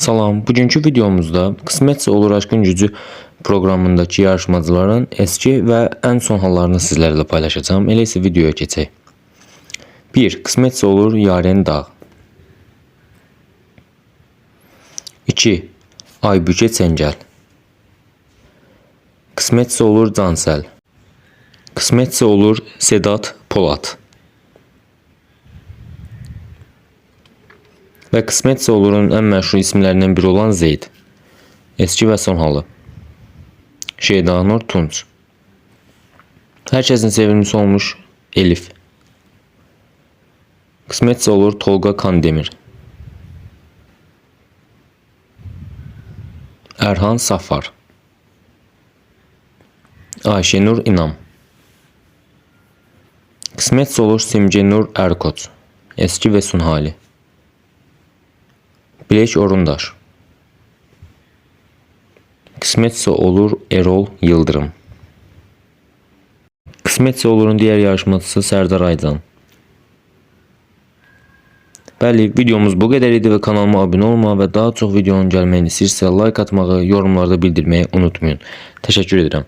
Salam, bugünkü videomuzda Qismetse Olur Aşkın Gücü programındaki yarışmacıların eski ve en son hallarını sizlerle paylaşacağım. Elə isə videoya keçək. 1. Qismetse Olur Yaren Dağ 2. Aybüke Çengel Qismetse Olur Cansel Qismetse Olur Sedat Polat ve Kısmetse Olur'un en meşhur isimlerinden biri olan Zeyd. Eski ve son halı. Şeydanur Tunç. Herkesin sevimlisi olmuş Elif. Kısmetse Olur Tolga Kandemir. Erhan Safar. Ayşenur İnam. Kısmetse Olur Simge Nur Erkoç. Eski ve son hali. Bilek Orundaş. Kısmetse olur Erol Yıldırım. Kısmetse olurun diğer yarışmacısı Serdar Aydan. Bəli, videomuz bu qədər idi və kanalıma abunə olmağı və daha çox videonun gəlməyini istəyirsə like atmağı, yorumlarda bildirməyi unutmayın. Təşəkkür edirəm.